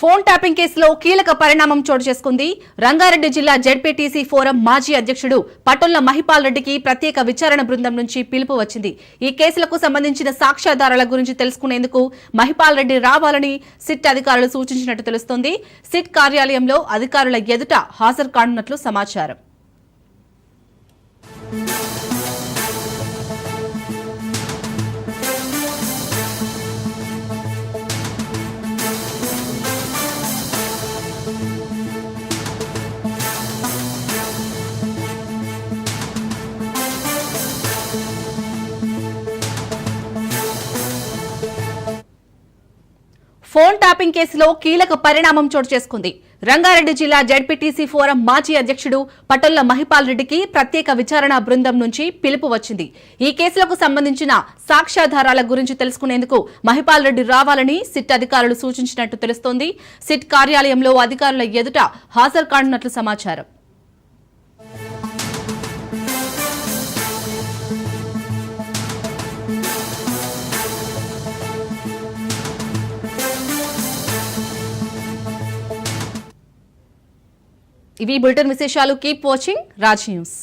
Phone tapping కేసులో కీలక పరిణామం చోటు చేసుకుంది. రంగారెడ్డి జిల్లా జెడ్పీటీసీ ఫోరం మాజీ అధ్యక్షుడు పటోళ్ళ మహిపాల్ రెడ్డికి ప్రత్యేక విచారణ బృందం నుంచి పిలుపు వచ్చింది. ఈ కేసులకు సంబంధించిన సాక్ష్యాధారాల గురించి తెలుసుకునేందుకు మహిపాల్ రెడ్డి రావాలని సిట్ అధికారులు సూచించినట్టు తెలుస్తోంది. సిట్ కార్యాలయంలో అధికారుల ఎదుట హాజరు కానున్నట్లు సమాచారం. ఫోన్ ట్యాపింగ్ కేసులో కీలక పరిణామం చోటు చేసుకుంది. రంగారెడ్డి జిల్లా జడ్పీటీసీ ఫోరం మాజీ అధ్యక్షుడు పటొల్ల మహిపాల్ రెడ్డికి ప్రత్యేక విచారణ బృందం నుంచి పిలుపు వచ్చింది. ఈ కేసులకు సంబంధించిన సాక్ష్యాధారాల గురించి తెలుసుకునేందుకు మహిపాల్ రెడ్డి రావాలని సిట్ అధికారులు సూచించినట్టు తెలుస్తోంది. సిట్ కార్యాలయంలో అధికారుల ఎదుట హాజరు కానున్నట్లు సమాచారం. ఇవి బులెటిన్ విశేషాలు. Keep watching Raj news.